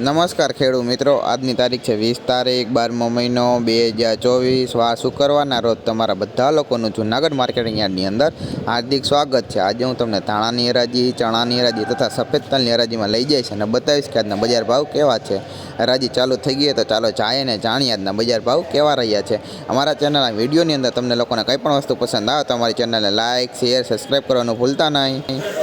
નમસ્કાર ખેડૂત મિત્રો, આજની તારીખ છે વીસ તારીખ, બારમો મહિનો બે હજાર ચોવીસ. વાર શુક્રવારના રોજ તમારા બધા લોકોનું જૂનાગઢ માર્કેટિંગ યાર્ડની અંદર હાર્દિક સ્વાગત છે. આજે હું તમને ધાણાની હરાજી, ચણાની હરાજી તથા સફેદ તલની હરાજીમાં લઈ જઈશ અને બતાવીશ કે આજના બજાર ભાવ કેવા છે. હરાજી ચાલુ થઈ ગઈ તો ચાલો જાય ને જાણીએ આજના બજાર ભાવ કેવા રહ્યા છે. અમારા ચેનલના વિડીયોની અંદર તમને લોકોને કંઈ પણ વસ્તુ પસંદ આવે તો અમારી ચેનલને લાઇક શેર, સબસ્ક્રાઈબ કરવાનું ભૂલતા નહીં.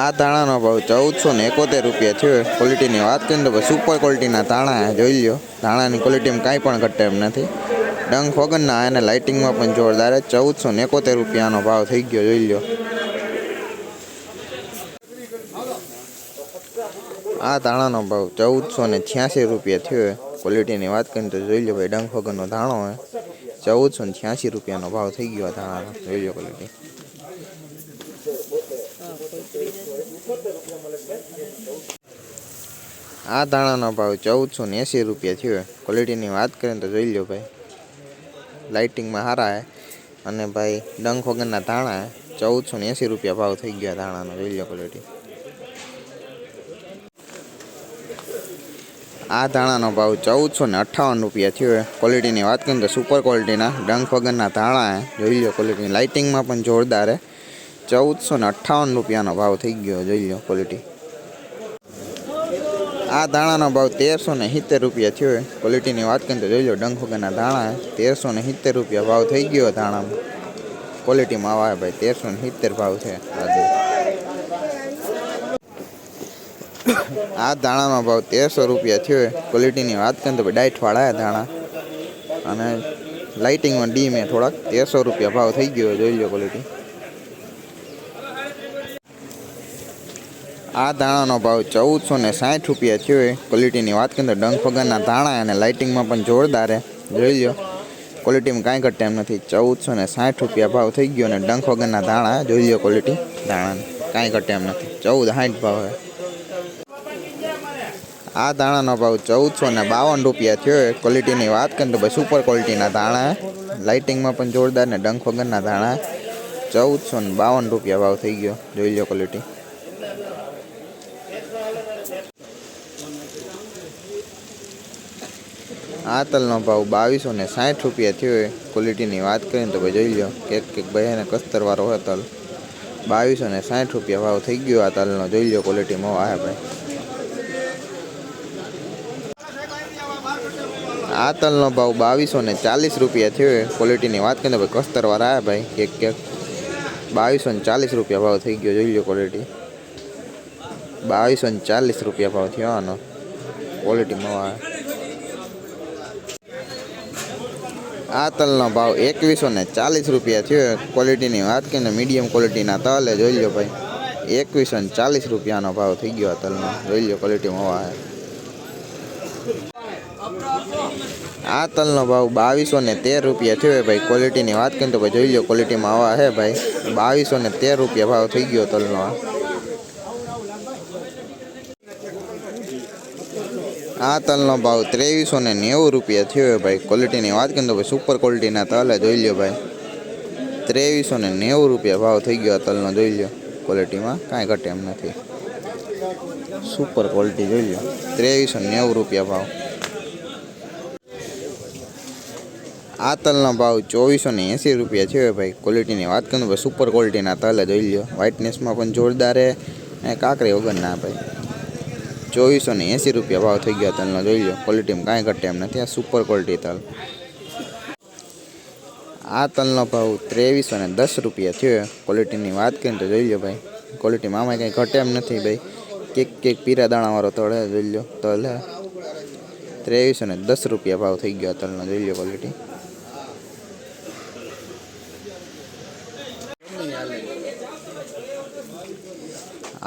આ ધાણાનો ભાવ ચૌદસો ને એકોતેર રૂપિયા છે. ક્વોલિટીની વાત કરીએ તો સુપર ક્વોલિટીના ધાણા જોઈ લ્યો. ધાણાની ક્વોલિટીમાં કાંઈ પણ ઘટે એમ નથી. ડંખ વગરના અને લાઇટિંગમાં પણ જોરદાર. ચૌદસો ને એકોતેર રૂપિયાનો ભાવ થઈ ગયો, જોઈ લ્યો. આ ધાણાનો ભાવ ચૌદસો ને છ્યાસી રૂપિયા થયો ક્વોલિટીની વાત કરીએ તો જોઈ લો ભાઈ, ડંખ વગરનો ધાણો ચૌદસો ને છ્યાસી રૂપિયાનો ભાવ થઈ ગયો આ ધાણાનો. જોઈ લો ક્વોલિટી આ ધાણાનો ભાવ ચૌદસો ને એંસી રૂપિયા થયો ક્વોલિટીની વાત કરીએ તો જોઈ લો ભાઈ. લાઇટિંગમાં સારા હે અને ભાઈ, ડંખ વગરના ધાણા હે ચૌદસો ને એંસી રૂપિયા ભાવ થઈ ગયા ધાણાનો. જોઈ લો ક્વોલિટી આ ધાણાનો ભાવ ચૌદસો ને અઠ્ઠાવન રૂપિયા થયો ક્વોલિટીની વાત કરીએ તો સુપર ક્વોલિટીના ડંખ વગરના ધાણા હે જોઈ લો ક્વોલિટી લાઇટિંગમાં પણ જોરદાર હે ચૌદસો ને અઠ્ઠાવન રૂપિયાનો ભાવ થઈ ગયો, જોઈ લો ક્વોલિટી આ દાણાનો ભાવ તેરસો ને સિત્તેર રૂપિયા થયો છે ક્વોલિટીની વાત કરીએ તો જોઈ લો ડંખ વગરના દાણા તેરસો ને સિત્તેર રૂપિયા ભાવ થઈ ગયો દાણામાં ક્વોલિટીમાં આવા ભાઈ, તેરસો ને સિત્તેર ભાવ છે આજે. આ દાણાનો ભાવ તેરસો રૂપિયા થયો છે ક્વોલિટીની વાત કરીએ તો ભાઈ ડાયટવાળા દાણા અને લાઇટિંગમાં ડીમ એ થોડાક, તેરસો રૂપિયા ભાવ થઈ ગયો જોઈ લો ક્વોલિટી આ ધાણાનો ભાવ ચૌદસો ને સાઠ રૂપિયા થયો છે. ક્વોલિટીની વાત કરીએ તો ડંખ વગરના ધાણા અને લાઇટિંગમાં પણ જોરદાર જોઈ લો ક્વોલિટીમાં કાંઈ ઘટે એમ નથી. ચૌદસો ને સાઠ રૂપિયા ભાવ થઈ ગયો અને ડંખ વગરના ધાણા જોઈ લો ક્વોલિટી ધાણાની કાંઈ ઘટે એમ નથી. ચૌદ સાઠ ભાવ આ ધાણાનો ભાવ ચૌદસો ને બાવન રૂપિયા થયો ક્વોલિટીની વાત કરીએ તો ભાઈ સુપર ક્વોલિટીના ધાણા લાઇટિંગમાં પણ જોરદાર ને ડંખ વગરના ધાણા ચૌદસો ને બાવન રૂપિયા ભાવ થઈ ગયો. જોઈ લો ક્વોલિટી આ તલનો ભાવ બાવીસો ને સાઠ રૂપિયા થયો ક્વોલિટીની વાત કરીએ તો ભાઈ જોઈ લો કેક કેક ભાઈ એને કસ્તરવાળો હોય તલ. બાવીસો ને સાઠ રૂપિયા ભાવ થઈ ગયો આ તલનો. જોઈ લો ક્વોલિટીમાં આવે ભાઈ. આ તલનો ભાવ બાવીસો ને ચાલીસ રૂપિયા થયો ક્વોલિટીની વાત કરીને ભાઈ કસ્તરવાળા આવ્યા ભાઈ, કેક કેક બાવીસો ને ચાલીસ રૂપિયા ભાવ થઈ ગયો. જોઈ લો ક્વોલિટી બાવીસો ને ચાલીસ રૂપિયા ભાવ થયો આનો. ક્વોલિટીમાં આવે આ તલનો ભાવ એકવીસો ને ચાલીસ રૂપિયા થયો. ક્વોલિટીની વાત કરીને મીડિયમ ક્વોલિટીના તલ જોઈ લો ભાઈ. એકવીસો ને ચાલીસ રૂપિયાનો ભાવ થઈ ગયો આ તલનો. જોઈ લો ક્વોલિટીમાં હવા આ તલનો ભાવ બાવીસો ને તેર રૂપિયા થયો ભાઈ. ક્વોલિટીની વાત કરીને તો ભાઈ જોઈ લો ક્વોલિટીમાં આવા છે ભાઈ. બાવીસો ને તેર રૂપિયા ભાવ થઈ ગયો તલનો. આ આ તલનો ભાવ ત્રેવીસો ને નેવું રૂપિયા થયો ભાઈ. ક્વોલિટીની વાત કરીએ તો ભાઈ સુપર ક્વોલિટીના તલ જોઈ લો ભાઈ. ત્રેવીસો ને નેવું રૂપિયા ભાવ થઈ ગયો આ તલનો, જોઈ લ્યો. ક્વોલિટીમાં કાંઈ ઘટે એમ નથી. સુપર ક્વોલિટી જોઈ લ્યો. ત્રેવીસો નેવું રૂપિયા ભાવ. આ તલનો ભાવ ચોવીસો ને એંસી રૂપિયા છે ભાઈ. ક્વોલિટીની વાત કરું ભાઈ સુપર ક્વોલિટીના તલ જોઈ લ્યો. વ્હાઇટનેસમાં પણ જોરદાર કાંકરી વગરના ભાઈ. ચોવીસો ને એંસી રૂપિયા ભાવ થઈ ગયા તલનો. જોઈ લો ક્વોલિટીમાં કાંઈ ઘટે એમ નથી. આ સુપર ક્વોલિટી તલ. આ તલનો ભાવ ત્રેવીસો ને દસ રૂપિયા થયો. ક્વોલિટીની વાત કરીએ તો જોઈ લો ભાઈ. ક્વોલિટીમાં આમાં કંઈ ઘટે એમ નથી ભાઈ. કેક કેક પીરા દાણાવાળો તળ જોઈ લો તલ ત્રેવીસો ને દસ રૂપિયા ભાવ થઈ ગયો તલનો, જોઈ લો ક્વોલિટી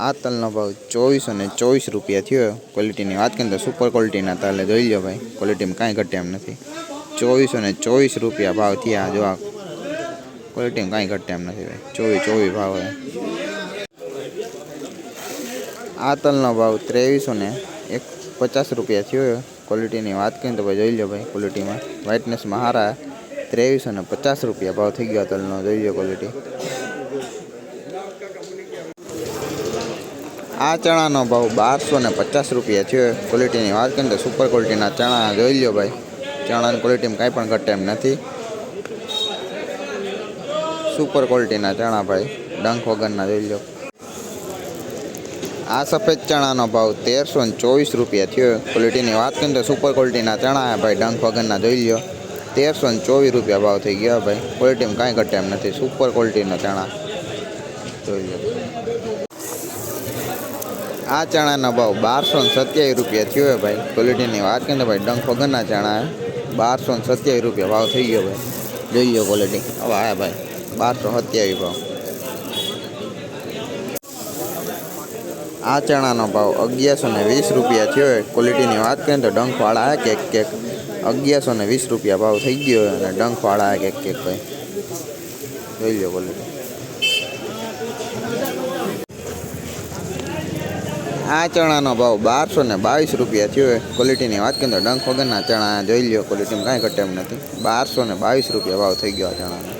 આ તલનો ભાવ ચોવીસો ને ચોવીસ રૂપિયા થયો. ક્વોલિટીની વાત કરીએ તો સુપર ક્વોલિટીના તલ જોઈ લો ભાઈ. ક્વોલિટીમાં કાંઈ ઘટે એમ નથી. ચોવીસો ને ચોવીસ રૂપિયા ભાવ થયા. જો આ ક્વોલિટીમાં કાંઈ ઘટે એમ નથી ભાઈ. ચોવીસ ચોવીસ ભાવ આ તલનો ભાવ ત્રેવીસો ને એક પચાસ રૂપિયા થયો. ક્વોલિટીની વાત કરીએ તો ભાઈ જોઈ લો ભાઈ ક્વોલિટીમાં વ્હાઇટનેસમાં સારા ત્રેવીસો ને પચાસ રૂપિયા ભાવ થઈ ગયો તલનો. જોઈ લો ક્વોલિટી આ ચણાનો ભાવ બારસો ને પચાસ રૂપિયા છે ક્વોલિટીની વાત કરીએ તો સુપર ક્વોલિટીના ચણા જોઈ લ્યો ભાઈ. ચણાની ક્વોલિટીમાં કાંઈ પણ ઘટે એમ નથી. સુપર ક્વોલિટીના ચણા ભાઈ. ડંખ વગરના જોઈ લો આ સફેદ ચણાનો ભાવ તેરસો ને ચોવીસ રૂપિયા થયો. ક્વોલિટીની વાત કરીએ તો સુપર ક્વોલિટીના ચણા ભાઈ, ડંખ વગરના જોઈ લો તેરસો ને ચોવીસ રૂપિયા ભાવ થઈ ગયા ભાઈ. ક્વોલિટીમાં કાંઈ ઘટે એમ નથી. સુપર ક્વોલિટીના ચણા. જોઈ લો આ ચણાનો ભાવ બારસો ને સત્યાવીસ રૂપિયા થયો છે ભાઈ. ક્વોલિટીની વાત કરીએ તો ભાઈ ડંખ વગરના ચણા છે બારસો ને સત્યાવીસ રૂપિયા ભાવ થઈ ગયો ભાઈ. જોઈ લો ક્વોલિટી હવે આયા ભાઈ, બારસો સત્યાવીસ ભાવ. આ ચણાનો ભાવ અગિયારસો ને વીસ રૂપિયા થયો છે ક્વોલિટીની વાત કરીએ તો ડંખવાળા આ કેક કેક. અગિયારસો ને વીસ રૂપિયા ભાવ થઈ ગયો છે અને ડંખવાળા આ કેક કેક ભાઈ. જોઈ લો ક્વોલિટી આ ચણાનો ભાવ બારસો ને બાવીસ રૂપિયા થયો ક્વોલિટીની વાત કરીએ તો ડંખ વગરના ચણા જોઈ લ્યો ક્વોલિટીમાં કાંઈ ઘટે એમ નથી. બારસો ને બાવીસ રૂપિયા ભાવ થઈ ગયો આ ચણાનો.